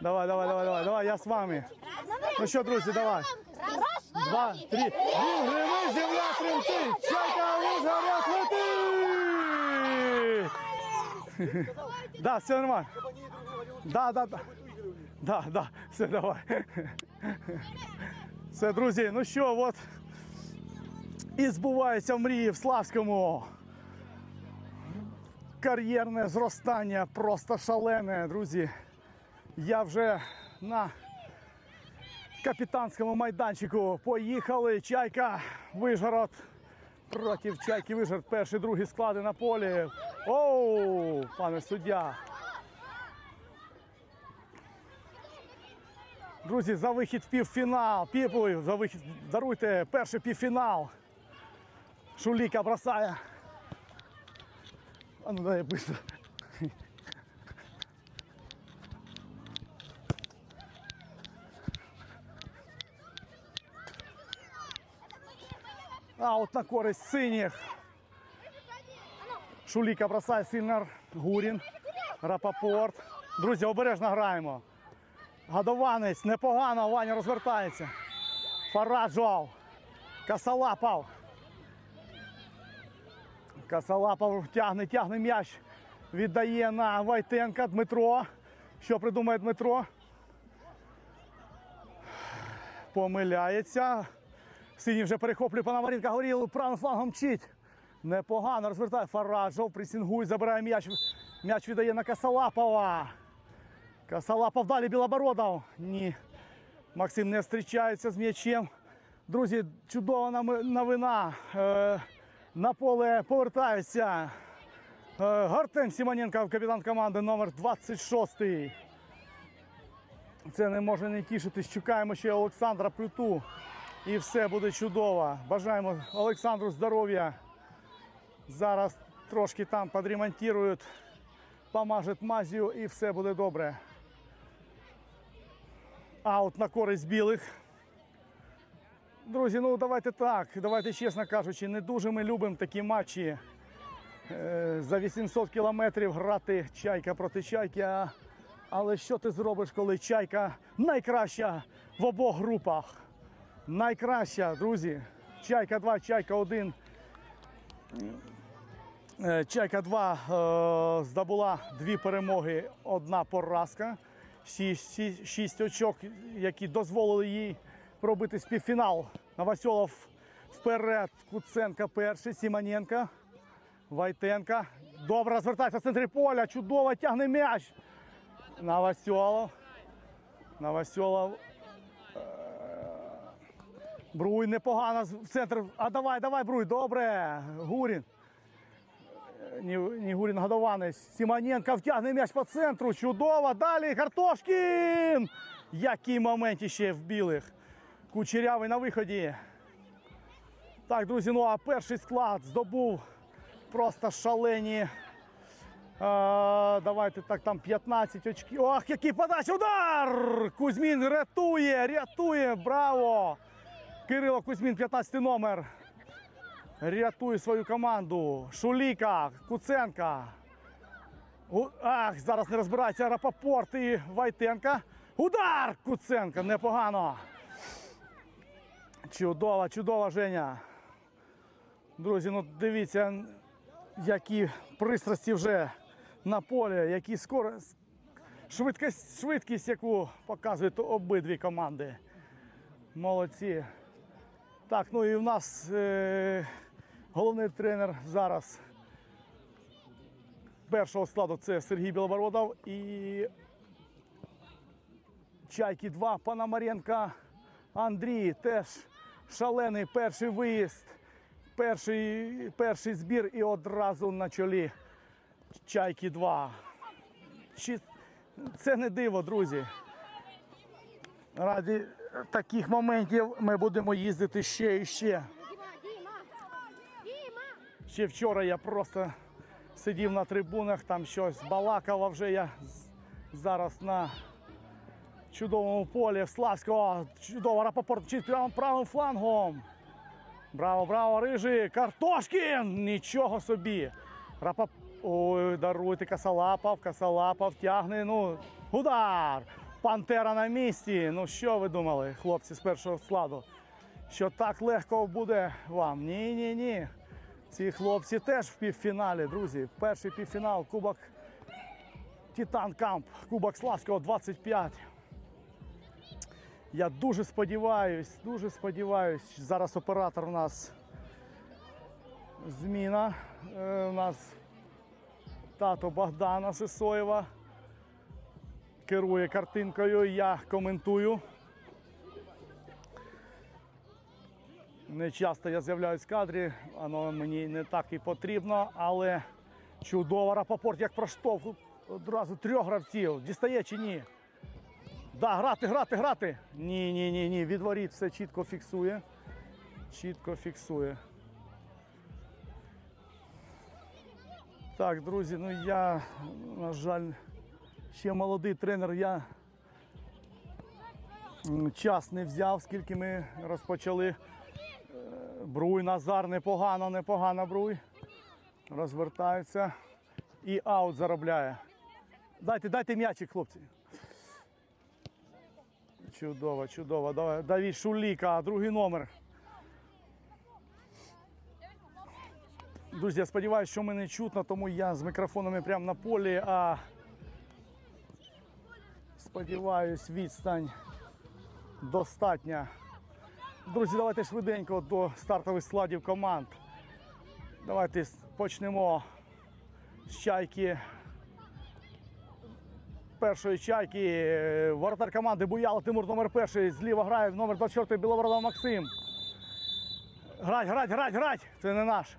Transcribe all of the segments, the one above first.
Давай, давай, давай, давай, давай, я з вами. Ну що, друзі, давай. Раз, Два, три. Він гримить, земля тремтить. Чайка Ужгород летить. Да, все нормально. Да, да, да. Да, да, все, давай. Все, друзі, ну що, от і збуваються мрії в Славському. Кар'єрне зростання просто шалене, друзі. Я вже на капітанському майданчику поїхали. Чайка Вижгород проти Чайки Вижгород. Перший, другий склади на полі. Оу, пане суддя. Друзі, за вихід в півфінал. Піпуй, за вихід, даруйте, перший півфінал. Шуліка бросає. А ну дай быстро. Аут на користь синіх. Шуліка бросає Сильнар, Гурін, Рапопорт. Друзі, обережно граємо. Гадованець, непогано, Ваня розвертається. Фараджов. Касалапав. Касалапов тягне, тягне м'яч. Віддає на Вайтенка Дмитро. Що придумає Дмитро? Помиляється. Синій вже перехоплює Пономаренка, горіл правим флангом мчить. Непогано розвертає Фараджов, пресінгує, забирає м'яч. М'яч віддає на Касалапова. Касалапов далі Білобородов. Ні. Максим не зустрічається з м'ячем. Друзі, чудова новина. Е, на поле повертається е, Гартем Сімоненко, капітан команди номер 26. Це не може не тішитись. Чекаємо ще Олександра Плюту. І все буде чудово. Бажаємо Олександру здоров'я. Зараз трошки там підремонтують, помажуть мазію і все буде добре. Аут на користь білих. Друзі, ну давайте так, давайте чесно кажучи, не дуже ми любимо такі матчі. Е, За 800 кілометрів грати чайка проти чайки. Але що ти зробиш, коли чайка найкраща в обох групах? Найкраща, друзі. Чайка 2, чайка 1. Е, Чайка 2 е, здобула дві перемоги, одна поразка. Шість, шість, шість очок, які дозволили їй пробити співфінал. Новосьолов вперед. Куценка перший, Сімоненко, Вайтенка. Добре розвертається в центрі поля. Чудово тягне м'яч. Новосьолов. Новосьолов. Е, Бруй непогано в центр. А давай, давай, Бруй, добре. Гурін. Ні, ні Гурін Годованець. Сімоненко втягне м'яч по центру. Чудово. Далі Картошкін. Який момент ще в білих. Кучерявий на виході. Так, друзі, ну а перший склад здобув просто шалені. А, давайте так, там 15 очків. Ох, який подача! Удар! Кузьмін рятує, рятує, браво! Кирило Кузьмін, 15 номер. Рятує свою команду. Шуліка, Куценка. Ах, зараз не розбирається Рапопорт і Вайтенка. Удар! Куценка, непогано. Чудова, чудова Женя. Друзі, ну дивіться, які пристрасті вже на полі, які скоро швидкість, швидкість, яку показують обидві команди. Молодці. Так, ну і в нас е, головний тренер зараз першого складу це Сергій Білобородов і Чайки 2 Пономаренка Андрій теж шалений перший виїзд, перший, перший збір і одразу на чолі Чайки 2. Чи це не диво, друзі? Раді таких моментів ми будемо їздити ще і ще. Ще вчора я просто сидів на трибунах, там щось балакав, а вже я зараз на чудовому полі в Славського. Чудово Рапопорт прямо правим флангом. Браво, браво, рижий! Картошкін! Нічого собі! Рапоп... Ой, даруйте Касалапов, Касалапов тягне, ну, удар! Пантера на місці. Ну що ви думали, хлопці з першого складу? Що так легко буде вам? Ні, ні, ні. Ці хлопці теж в півфіналі, друзі. Перший півфінал, Кубок Титан Камп, Кубок Славського 25. Я дуже сподіваюсь, дуже сподіваюсь. Зараз оператор у нас зміна. Е, у нас тато Богдана Сисоєва керує картинкою, я коментую. Не часто я з'являюсь в кадрі, воно мені не так і потрібно, але чудово Рапопорт як проштовх одразу трьох гравців. Дістає чи ні? Да, грати, грати, грати. Ні, ні, ні, ні. Відворіт все чітко фіксує. Чітко фіксує. Так, друзі, ну я, на жаль, ще молодий тренер. Я час не взяв, скільки ми розпочали. Е, Бруй, Назар, непогано, непогано Бруй. Розвертається і аут заробляє. Дайте, дайте м'ячик, хлопці. Чудово, чудово. Давай, Давід Шуліка, другий номер. Друзі, я сподіваюся, що мене чутно, тому я з мікрофонами прямо на полі, а сподіваюсь, відстань достатня. Друзі, давайте швиденько до стартових складів команд. Давайте почнемо з чайки. Першої чайки. Воротар команди Буяла Тимур номер перший. Зліва грає номер 24 Біловородов Максим. Грать, грать, грать, грать! Це не наш.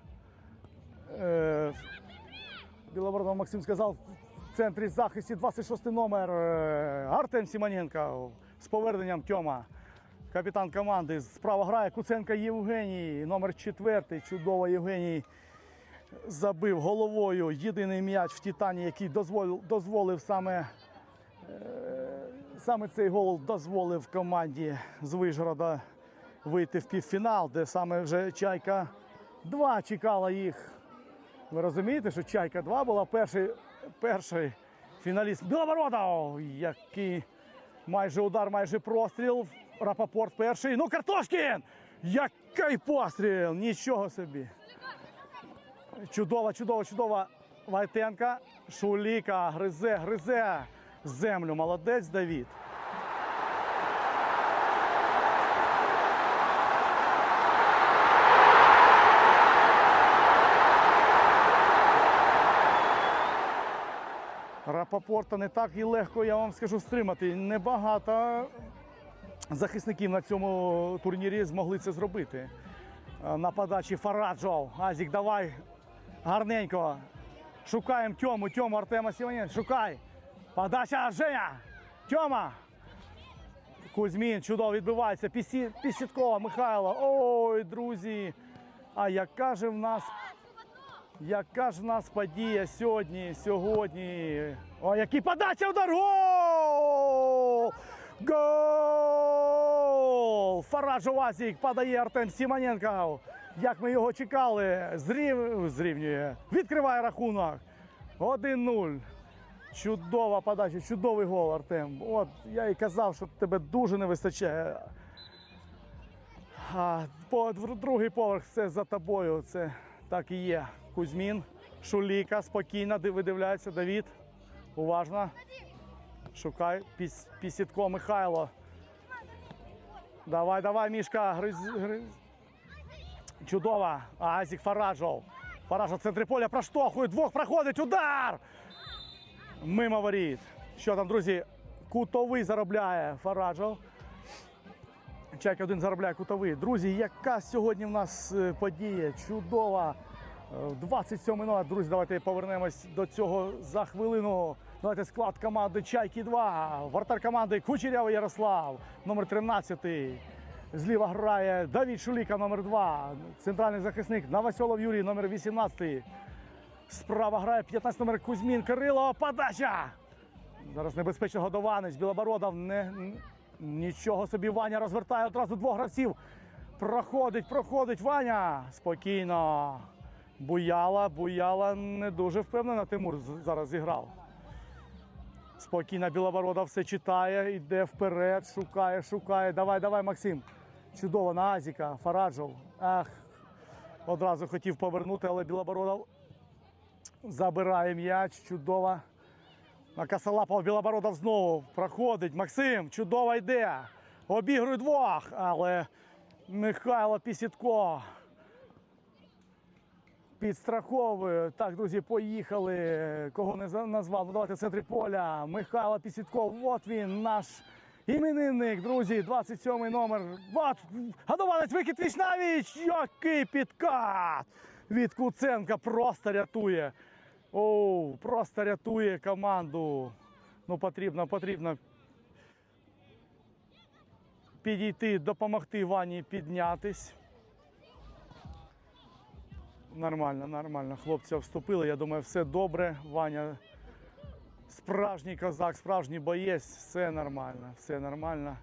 Е, Білобородов Максим сказав центрі захисті 26 номер е, Артем Сімоненко з поверненням Тьома. Капітан команди справа грає Куценко Євгеній, номер 4. Чудово Євгеній забив головою єдиний м'яч в Титані, який дозволив, дозволив саме, е, саме цей гол дозволив команді з Вижгорода вийти в півфінал, де саме вже Чайка 2 чекала їх. Ви розумієте, що Чайка 2 була перший, перший фіналіст Білобородов, який майже удар, майже простріл. Рапопорт перший. Ну, Картошкін! Який постріл! Нічого собі. Чудова, чудова, чудова Вайтенка. Шуліка гризе, гризе землю. Молодець Давід. Рапопорта не так і легко, я вам скажу, стримати. Небагато захисників на цьому турнірі змогли це зробити. Е, На подачі Фараджов. Азік, давай гарненько. Шукаємо Тьому, Тьому Артема Сімоненка. Шукай. Подача Женя. Тьома. Кузьмін чудово відбивається. Пісі, Пісіткова Михайло. Ой, друзі. А яка же в нас яка ж в нас подія сьогодні, сьогодні. О, який подача удар! Гол! Гол! Фараджов Азік подає Артем Сімоненко. Як ми його чекали, зрів... зрівнює. Відкриває рахунок. 1-0. Чудова подача, чудовий гол, Артем. От я і казав, що тебе дуже не вистачає. А, по, другий поверх це за тобою. Це так і є. Кузьмін, Шуліка, спокійно видивляється. Давід. Уважно. Шукай. Піс, Пісітко Михайло. Давай, давай, Мішка. Гриз, гриз. Чудово. Азік Фараджов. Фараджов в центрі поля проштовхує. Двох проходить. Удар! Мимо воріт. Що там, друзі? Кутовий заробляє Фараджов. Чайка один заробляє кутовий. Друзі, яка сьогодні в нас е, подія? Чудова. Е, 27 номер. Друзі, давайте повернемось до цього за хвилину. Давайте склад команди Чайки 2. Вратар команди Кучерявий Ярослав, номер 13. Зліва грає Давід Шуліка, номер 2. Центральний захисник Новосьолов Юрій, номер 18. Справа грає 15 номер Кузьмін Кирило. Подача! Зараз небезпечно годованець. Білобородов не, нічого собі Ваня розвертає одразу двох гравців. Проходить, проходить Ваня. Спокійно. Буяла, буяла не дуже впевнена. Тимур зараз зіграв. Спокійно Білоборода все читає, йде вперед, шукає, шукає. Давай, давай, Максим. Чудово на Азіка, Фараджов. Ах, одразу хотів повернути, але Білобородов забирає м'яч. Чудово. На Касалапов Білобородов знову проходить. Максим, чудово йде. Обігрує двох, але Михайло Пісідко підстраховує. Так, друзі, поїхали. Кого не назвав? Ну, давайте в центрі поля. Михайло Пісідко. От він, наш іменинник, друзі. 27-й номер. От, Гадованець, викид Вічнавіч. Який підкат! Від Куценка просто рятує. Оу, просто рятує команду. Ну, потрібно, потрібно підійти, допомогти Вані піднятись. Нормально, нормально. Хлопці вступили. Я думаю, все добре. Ваня справжній козак, справжній боєць. Все нормально, все нормально.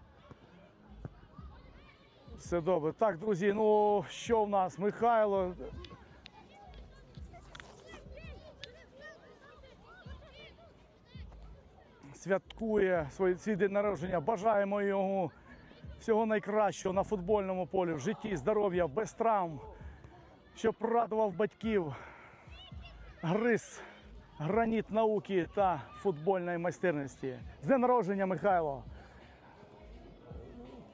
Все добре. Так, друзі, ну що в нас? Михайло. Святкує свій, день народження. Бажаємо йому всього найкращого на футбольному полі, в житті, здоров'я, без травм щоб радував батьків, гриз граніт науки та футбольної майстерності. З днем народження, Михайло.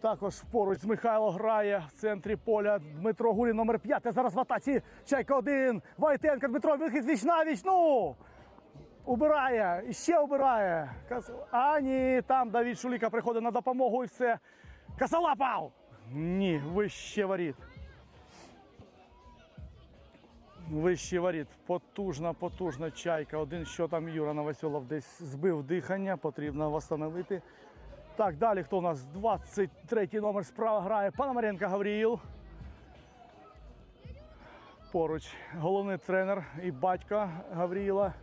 Також поруч з Михайло грає в центрі поля Дмитро Гурін, номер 5. Зараз в атаці. Чайка 1. Войтенко, Дмитро, вихід віч на віч. Ну! Убирає, ще убирає. А ні, там Давід Шуліка приходить на допомогу і все. Касалапав! Ні, вище воріт. Вищий воріт. Потужна, потужна чайка. Один що там Юра Новосьолов десь збив дихання, потрібно встановити. Так, далі хто у нас? 23 номер справа грає Пономаренко Гавріїл. Поруч головний тренер і батько Гавріїла.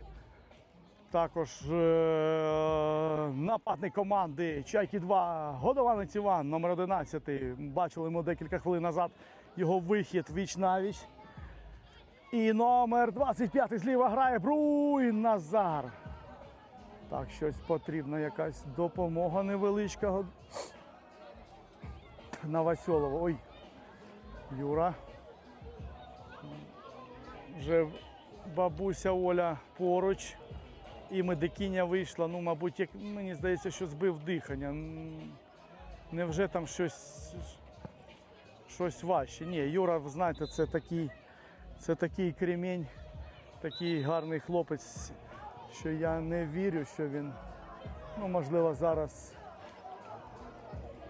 Також е- нападник команди Чайки 2 Годованець Іван, номер 11. Бачили ми декілька хвилин назад його вихід віч на віч. І номер 25 зліва грає Бруй Назар. Так, щось потрібно, якась допомога невеличка. Новосьолова. Ой. Юра. Вже бабуся Оля поруч. І медикиня вийшла. Ну, мабуть, як мені здається, що збив дихання. Невже там щось, щось важче? Ні, Юра, знаєте, це такий. Це такий кремінь, такий гарний хлопець, що я не вірю, що він, ну, можливо, зараз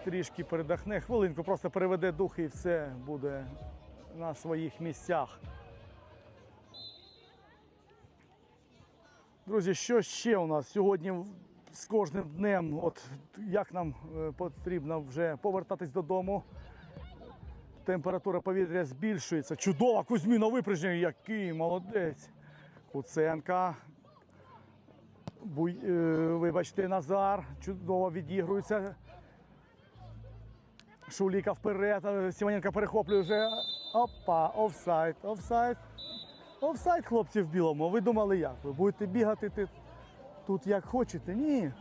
трішки передохне. Хвилинку просто переведе дух і все буде на своїх місцях. Друзі, що ще у нас сьогодні з кожним днем? От як нам е, потрібно вже повертатись додому? Температура повітря збільшується. Чудово, Кузьміно випряження, який молодець. Куценка. Буй, е, вибачте, Назар. Чудово відігрується. Шуліка вперед. е, Сімоненко перехоплює вже. Опа, офсайд, офсайд. Офсайд, хлопці в білому. Ви думали як? Ви будете бігати ти- тут як хочете? Ні.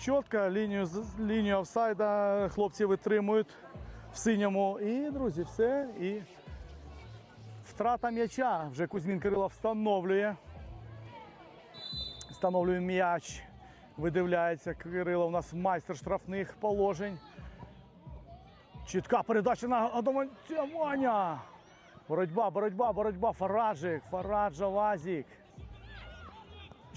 Чітко лінію, лінію офсайда хлопці витримують в синьому. І, друзі, все. І втрата м'яча. Вже Кузьмін Кирило встановлює. Встановлює м'яч. Видивляється Кирило. У нас майстер штрафних положень. Чітка передача на Адаманця Ваня. Боротьба, боротьба, боротьба. Фараджик, Фараджа Вазік.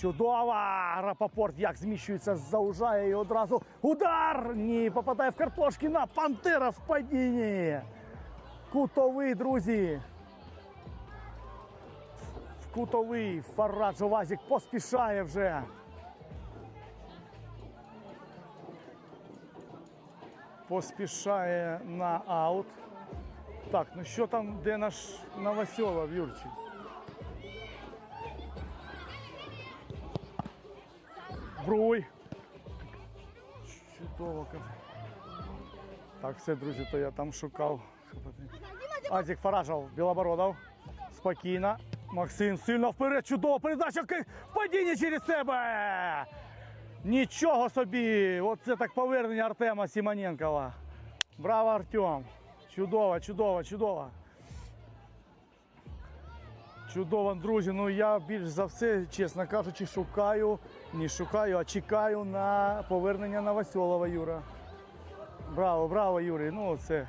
Чудова! Рапопорт як зміщується, заужає і одразу удар! Ні, попадає в Картошкіна. Пантера в падінні. Кутовий, друзі. В кутовий Фараджо Вазік поспішає вже. Поспішає на аут. Так, ну що там, де наш Новосьолов, Юрчик? Бруй. Чудово. каже. Так, все, друзі, то я там шукав. Азік Фаражов, Білобородов. Спокійно. Максим сильно вперед. Чудово. Передача в падінні через себе. Нічого собі! Оце так повернення Артема Сімоненкова. Браво, Артем! Чудово, чудово, чудово. Чудово, друзі. Ну я більш за все, чесно кажучи, шукаю, не шукаю, а чекаю на повернення Новоселова Юра. Браво, браво, Юрій. Ну це,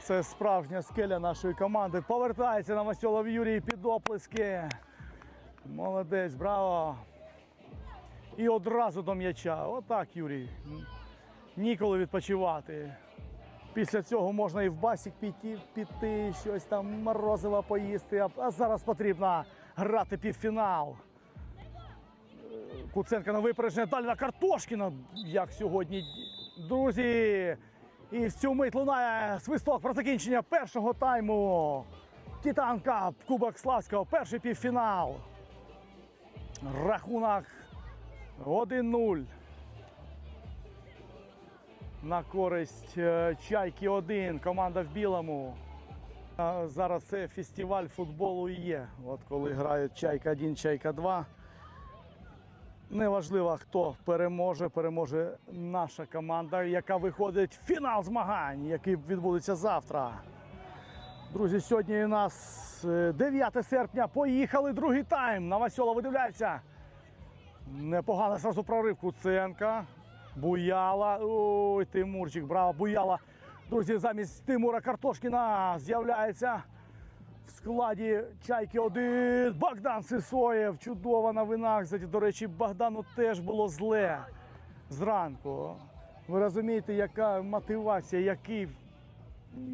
це справжня скеля нашої команди. Повертається Новоселов Юрій під оплески. Молодець, браво. І одразу до м'яча. Отак, Юрій. Ніколи відпочивати. Після цього можна і в басік піти, піти щось там морозиво поїсти. А- зараз потрібно грати півфінал. Е, Куценка на випередження, далі на Картошкіна, як сьогодні. Друзі, і в цю мить лунає свисток про закінчення першого тайму. Титан Кап, Кубок Славського, перший півфінал. Рахунок 1-0 на користь е, Чайки 1, команда в білому. Зараз це фестиваль футболу і є. От коли грають Чайка 1, Чайка 2. Неважливо, хто переможе, переможе наша команда, яка виходить в фінал змагань, який відбудеться завтра. Друзі, сьогодні у нас е, 9 серпня. Поїхали другий тайм. Новосьола видивляється. Непогано зразу прорив Куценка. Буяла. Ой, Тимурчик, браво, Буяла. Друзі, замість Тимура Картошкіна з'являється в складі Чайки 1 Богдан Сисоєв. Чудова новина. Кстати, до речі, Богдану теж було зле зранку. Ви розумієте, яка мотивація, який,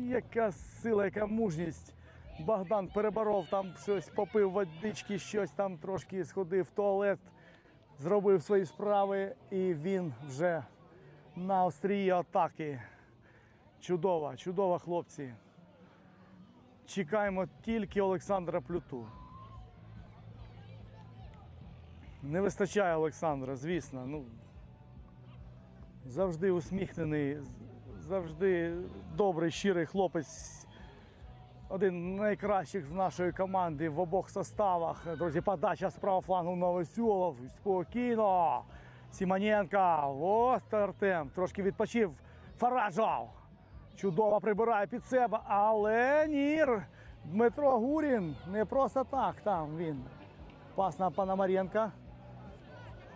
яка сила, яка мужність. Богдан переборов там щось, попив водички, щось там трошки сходив в туалет, зробив свої справи, і він вже на острії атаки. Чудово, чудово, хлопці. Чекаємо тільки Олександра Плюту. Не вистачає Олександра, звісно. Ну, завжди усміхнений, завжди добрий, щирий хлопець. Один з найкращих в нашої команди в обох составах. Друзі, подача з правого флангу Новосюлов. Спокійно. Сімоненко. Ось Артем. Трошки відпочив. Фараджов. Чудово прибирає під себе, але Нір. Дмитро Гурін не просто так там він. Пас на Пономаренка.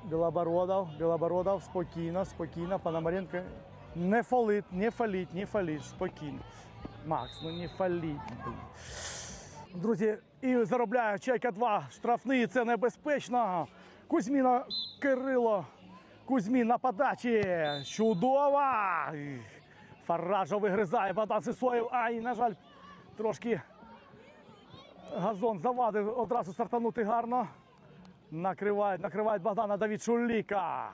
Білобородов, Білобородов, спокійно, спокійно. Пономаренко не фалить, не фалить, не фалить, спокійно. Макс, ну не фаліть. Друзі, і заробляє Чайка 2. Штрафний, це небезпечно. Кузьміна Кирило. Кузьмін на подачі. Чудова! Фаражо вигризає Богдан Сисоєв. Ай, на жаль, трошки газон завадив одразу стартанути гарно. Накривають, накривають Богдана Давід Шуліка.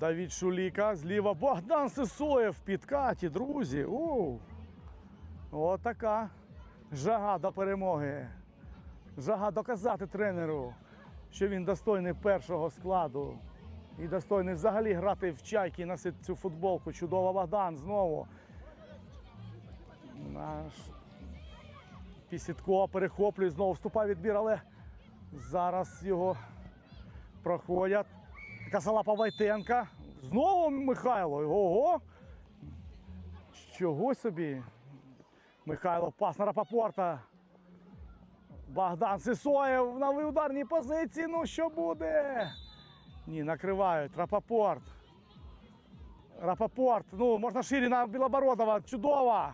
Давід Шуліка зліва. Богдан Сисоєв в підкаті, друзі. Отака жага до перемоги. Жага доказати тренеру, що він достойний першого складу. І достойний взагалі грати в чайки і носити цю футболку. Чудово Богдан знову. Наш Пісідко перехоплює, знову вступає відбір, але зараз його проходять. Касалапа Вайтенка. Знову Михайло. Ого. Чого собі? Михайло пас на Рапопорта. Богдан Сисоєв на ударній позиції. Ну що буде? Ні, накривають. Рапопорт. Рапопорт. Ну, можна шире на Білобородова. Чудово.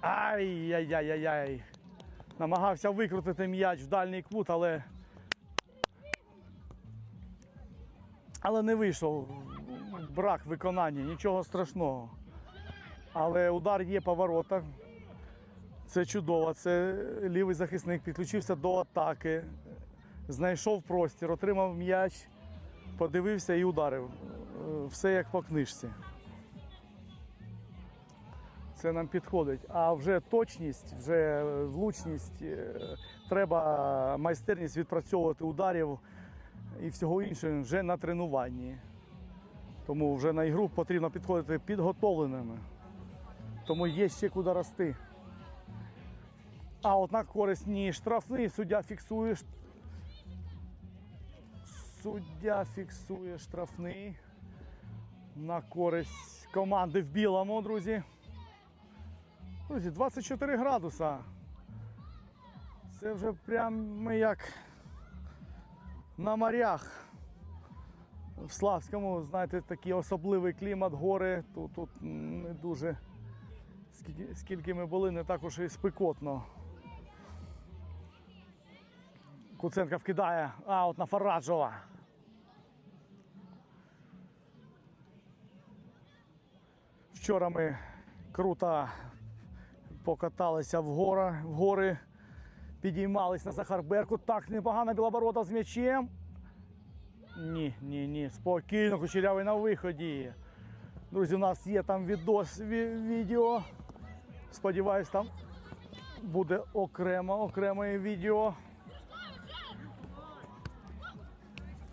Ай-яй-яй-яй-яй. Намагався викрутити м'яч в дальній кут, але. Але не вийшов. Брак виконання, нічого страшного. Але удар є по воротах. Це чудово. Це лівий захисник підключився до атаки, знайшов простір, отримав м'яч, подивився і ударив. Е, Все як по книжці. Це нам підходить. А вже точність, вже влучність, е, треба майстерність відпрацьовувати ударів і всього іншого вже на тренуванні. Тому вже на ігру потрібно підходити підготовленими. Тому є ще куди рости. А от на користь ні штрафний суддя фіксує суддя фіксує штрафний на користь команди в білому, друзі. Друзі, 24 градуса. Це вже прямо як на морях. В Славському, знаєте, такий особливий клімат, гори. Тут, тут не дуже. Скільки, ми були, не так уж і спекотно. Куценка вкидає аут на Фараджова. Вчора ми круто покаталися в гори підіймались на Захарберку. Так непогано білоборода з м'ячем. Ні, ні, ні. Спокійно, кучерявий на виході. Друзі, у нас є там відос, ві- відео. Сподіваюсь, там буде окремо, окреме відео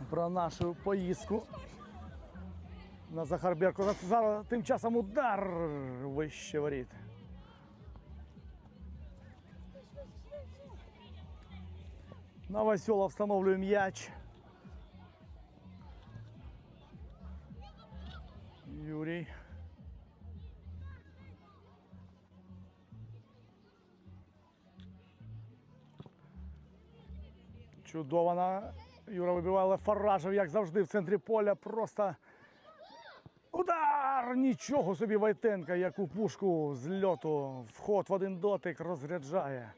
про нашу поїздку на Захарберку. Зараз тим часом удар вище воріт. Новосела встановлює м'яч. Юрій. Чудово на Юра вибиває, але Фаражев, як завжди, в центрі поля. Просто удар! Нічого собі Войтенка, яку пушку з льоту. Вход в один дотик розряджає.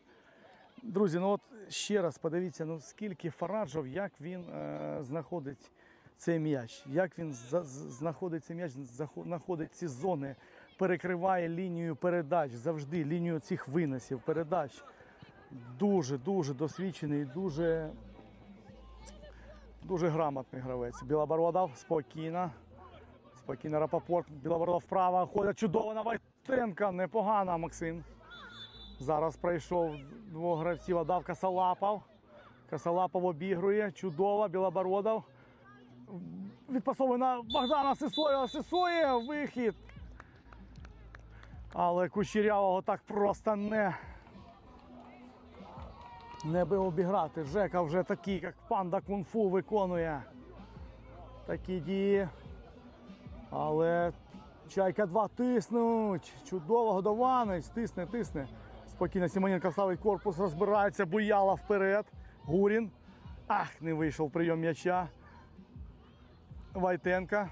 Друзі, ну от ще раз подивіться, ну скільки Фараджов, як він е, знаходить цей м'яч, як він за, знаходить цей м'яч, знаходить ці зони, перекриває лінію передач, завжди лінію цих виносів, передач. Дуже, дуже досвідчений, дуже, дуже грамотний гравець. Білобородов спокійно. Спокійно Рапопорт. Білобородов вправо. Ходить чудово на Войтенка. Непогано, Максим. Зараз пройшов двох гравців, отдав Касалапов. Касалапов обігрує. Чудово, Білобородов. Відпасовує на Богдана Сисоєва. Сисоє, вихід. Але Кучерявого так просто не. Не би обіграти. Жека вже такий, як панда кунг-фу виконує такі дії. Але Чайка 2 тиснуть. Чудово, годованець. Тисне, тисне. Спокійно Сімоненко ставить корпус, розбирається, Буяла вперед. Гурін. Ах, не вийшов прийом м'яча. Вайтенка.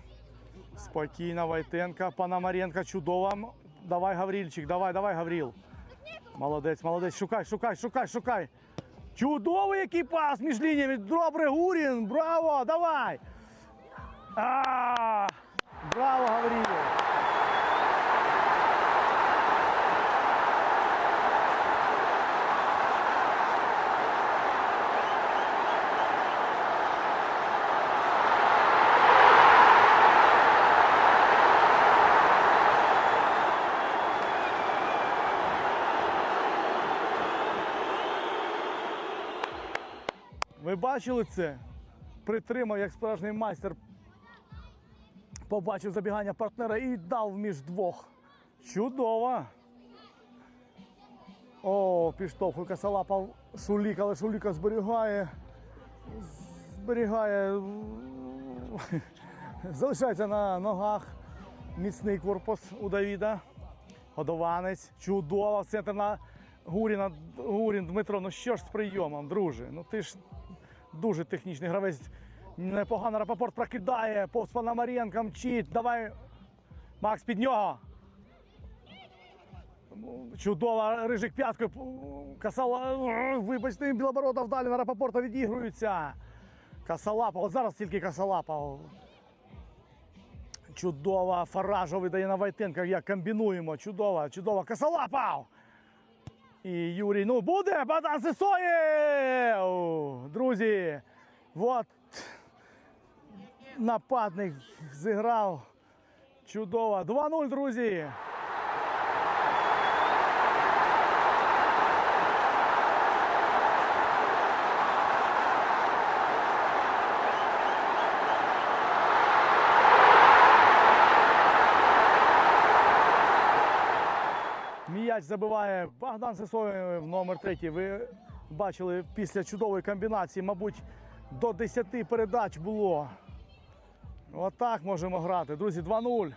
Спокійно, Вайтенка. Пономаренко чудово. Давай, Гаврільчик, давай, давай, Гавріл. Молодець, молодець. Шукай, шукай, шукай, шукай. Чудовий який пас між лініями. Добре, Гурін. Браво! Давай! А, браво, Гавріль! Бачили це? Притримав як справжній майстер. Побачив забігання партнера і дав між двох. Чудово. О, підштовхує Касалапа Шулік, але Шуліка зберігає. Зберігає. Залишається на ногах. Міцний корпус у Давіда. Годованець. Чудово. В центр на Гуріна. Гурін Дмитро. Ну що ж з прийомом, друже? Ну ти ж дуже технічний гравець. Непогано Рапопорт прокидає. Повз Пономаренка мчить. Давай. Макс під нього. Чудово, Рижик п'яткою. Касала. Вибачте, Білобородов далі на Рапопорта відігрується. Касалапа. От зараз тільки Касалапа. Чудово. Фаражов видає на Вайтенка. Як комбінуємо. Чудово, чудово. Касалапав. І Юрій, ну буде Бата Сисоєв! Друзі, от нападник зіграв. Чудово. 2-0, друзі. М'яч забиває Богдан Сисоєв номер третій. Ви бачили після чудової комбінації, мабуть, до 10 передач було. Отак можемо грати. Друзі, 2-0.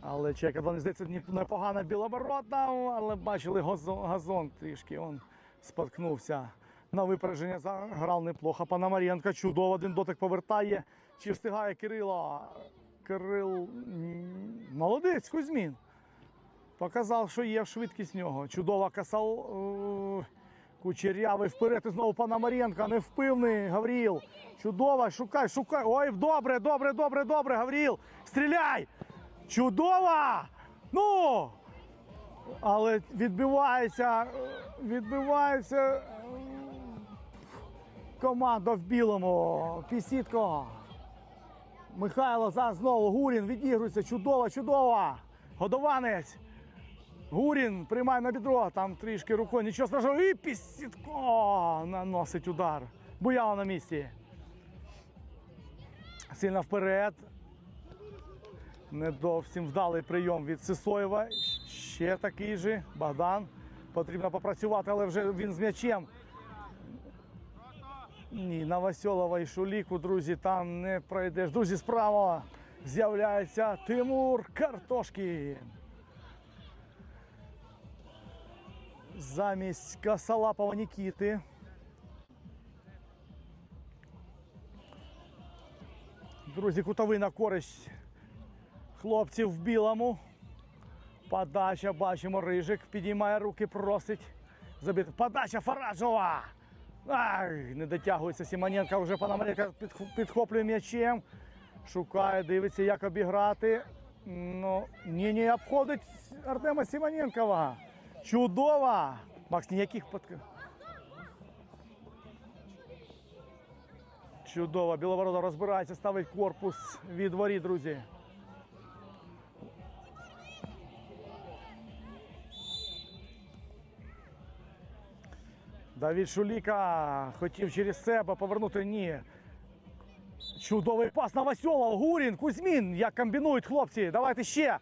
Але чека, вони здається, непогана білобородна, але бачили газон, газон трішки. Он споткнувся. На випередження заграв неплохо. Пономаренко чудово один дотик повертає. Чи встигає Кирило? Кирил молодець, Кузьмін. Показав, що є швидкість нього. Чудова касал. е, Кучерявий вперед і знову Пономаренко. Невпивний Гавріл. Чудово, шукай, шукай. Ой, добре, добре, добре, добре, Гавріл. Стріляй! Чудово! Ну! Але відбивається, е, відбивається е, команда в білому. Пісітко. Михайло зараз знову Гурін відігрується. Чудово, чудово. Годованець. Гурін приймає на бідро, там трішки рукою, нічого страшного. І Пісітко наносить удар. Буяло на місці. Сильно вперед. Не зовсім вдалий прийом від Сисоєва. Ще такий же. Богдан. Потрібно попрацювати, але вже він з м'ячем. Ні, Новоселова і Шуліку, друзі, там не пройдеш. Друзі, справа з'являється Тимур Картошкін. Замість Косолапова Нікіти. Друзі, кутовий на користь хлопців в білому. Подача, бачимо, Рижик підіймає руки, просить забити. Подача Фараджова. Ай, не дотягується Сімоненко, вже Пономаренко підхоплює м'ячем. Шукає, дивиться, як обіграти. Ну, ні, не обходить Артема Сімоненкова. Чудово! Макс, ніяких под... Чудово. Біловорода розбирається, ставить корпус від воріт, друзі. Давід Шуліка хотів через себе повернути. Ні. Чудовий пас на Васьола. Гурін, Кузьмін. Як комбінують хлопці. Давайте ще.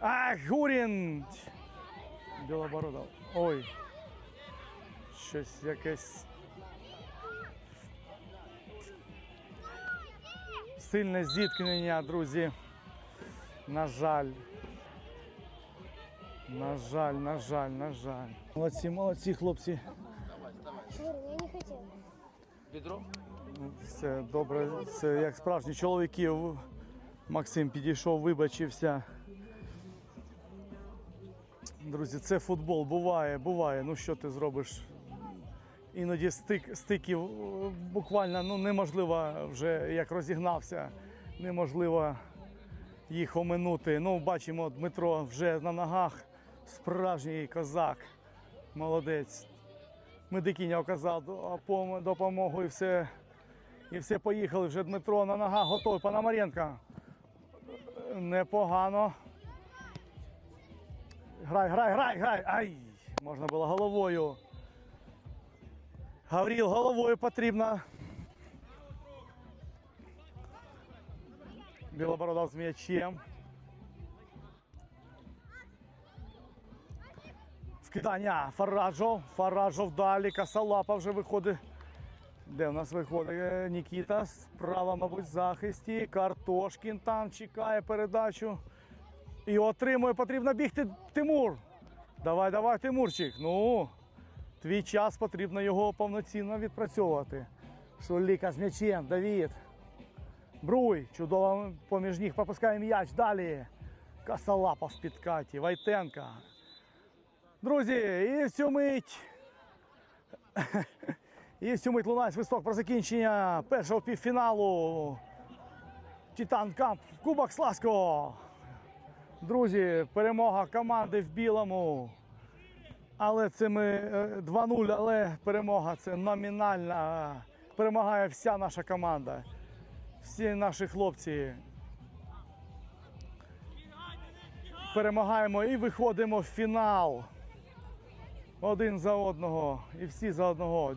Ах, Гурін. Білоборода. Ой. Щось якесь. Сильне зіткнення, друзі. На жаль. На жаль, на жаль, на жаль. Молодці, молодці, хлопці. Жур, я не хотел. Бідро? Все добре. Це як справжні чоловіки. Максим підійшов, вибачився. Друзі, це футбол. Буває, буває. Ну що ти зробиш? Іноді стик, стиків буквально ну, неможливо вже як розігнався, неможливо їх оминути. Ну, бачимо, Дмитро вже на ногах. Справжній козак. Молодець. Медикиня оказав допомогу і все. І все поїхали. Вже Дмитро на ногах готовий. Пономаренко. Непогано. Грай, грай, грай, грай. Ай! Можна було головою. Гавріл, головою потрібно. Білоборода з м'ячем. Вкидання Фараджов. Фараджов далі. Касалапа вже виходить. Де в нас виходить Е, Нікіта? Справа, мабуть, в захисті. Картошкін там чекає передачу. І отримує. Потрібно бігти Тимур. Давай, давай, Тимурчик. Ну, твій час потрібно його повноцінно відпрацьовувати. Шуліка з м'ячем, Давід. Бруй. Чудово поміж них пропускає м'яч. Далі. Касалапа в підкаті. Вайтенка. Друзі, і в цю мить. І в цю мить лунає свисток про закінчення першого півфіналу. Титан Камп Кубок Сласького. Друзі, перемога команди в білому. Але це ми е, 2-0, але перемога це номінальна. Перемагає вся наша команда. Всі наші хлопці. Перемагаємо і виходимо в фінал. Один за одного і всі за одного.